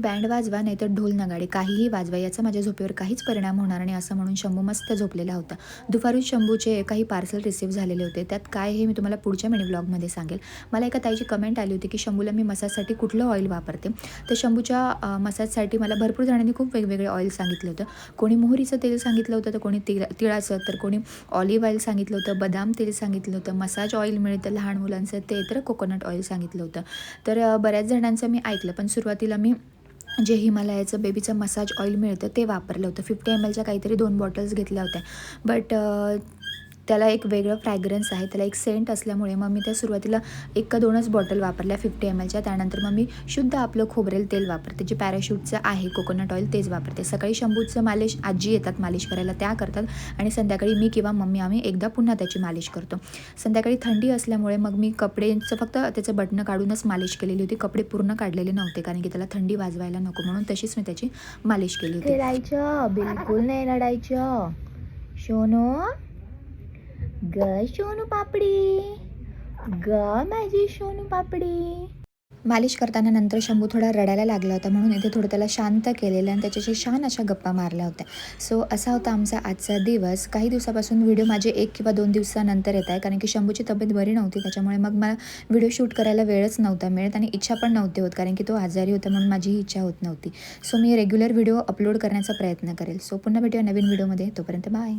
Band वाजवा नाहीतर ढोल नगाडे. काहीही वाजवा याचा माझ्या झोपेवर काहीच परिणाम होणार नाही असं म्हणून शंभू मस्त झोपलेला होता. दुपारून शंभूचे काही पार्सल रिसीव्ह झालेले होते. त्यात काय हे मी तुम्हाला पुढच्या मिनी ब्लॉगमध्ये सांगेल. मला एका ताईची कमेंट आली होती की शंभूला मी मसाजसाठी कुठलं ऑइल वापरते? तर शंभूच्या मसाजसाठी मला भरपूर जणांनी खूप वेगवेगळे ऑइल सांगितलं होतं. कोणी मोहरीचं तेल सांगितलं होतं तर कोणी तिळ तिळाचं तर कोणी ऑलिव्ह ऑइल सांगितलं होतं बदाम तेल सांगितलं होतं मसाज ऑइल मिळतं लहान मुलांचं ते तर कोकोनट ऑइल सांगितलं होतं. तर बऱ्याच जणांचं मी ऐकलं पण सुरुवातीला मी जे हिमालयाचं बेबीचं मसाज ऑइल मिळतं ते वापरलं होतं. फिफ्टी एम एलच्या काहीतरी दोन बॉटल्स घेतल्या होत्या. बट त्याला एक वेगळं फ्रॅग्रन्स आहे. त्याला एक सेंट असल्यामुळे मग मी त्या सुरुवातीला एक का दोनच बॉटल वापरल्या फिफ्टी एम एलच्या त्यानंतर मग मी शुद्ध आपलं खोबरेल तेल वापरते. जे पॅराशूटचं आहे कोकोनट ऑइल तेच वापरते. सकाळी शंभूचं मालिश आजी येतात मालिश करायला त्या करतात. आणि संध्याकाळी मी किंवा मम्मी आम्ही एकदा पुन्हा त्याची मालिश करतो. संध्याकाळी थंडी असल्यामुळे मग मी कपडेचं फक्त त्याचं बटणं काढूनच मालिश केलेली होती. कपडे पूर्ण काढलेले नव्हते कारण की त्याला थंडी वाजवायला नको म्हणून तशीच मी त्याची मालिश केली होती. खेळायचं बिलकुल नाही रडायचं. शोनो. ग सोनू पापडी. ग माझी सोनू पापडी. मालिश करताना नंतर शंभू थोडा रडायला लागला होता म्हणून इथे थोडं त्याला शांत केलेलं आणि त्याच्याशी छान अशा गप्पा मारल्या होत्या. सो असा होता आमचा आजचा दिवस. काही दिवसापासून व्हिडिओ माझे एक किंवा दोन दिवसानंतर येत आहे कारण की शंभूची तब्येत बरी नव्हती त्याच्यामुळे मग मला व्हिडिओ शूट करायला वेळच नव्हता मिळत आणि इच्छा पण नव्हती होत कारण की तो आजारी होता म्हणून माझी इच्छा होत नव्हती. सो मी रेग्युलर व्हिडिओ अपलोड करण्याचा प्रयत्न करेल. सो पुन्हा भेटूया नवीन व्हिडिओमध्ये तोपर्यंत बाय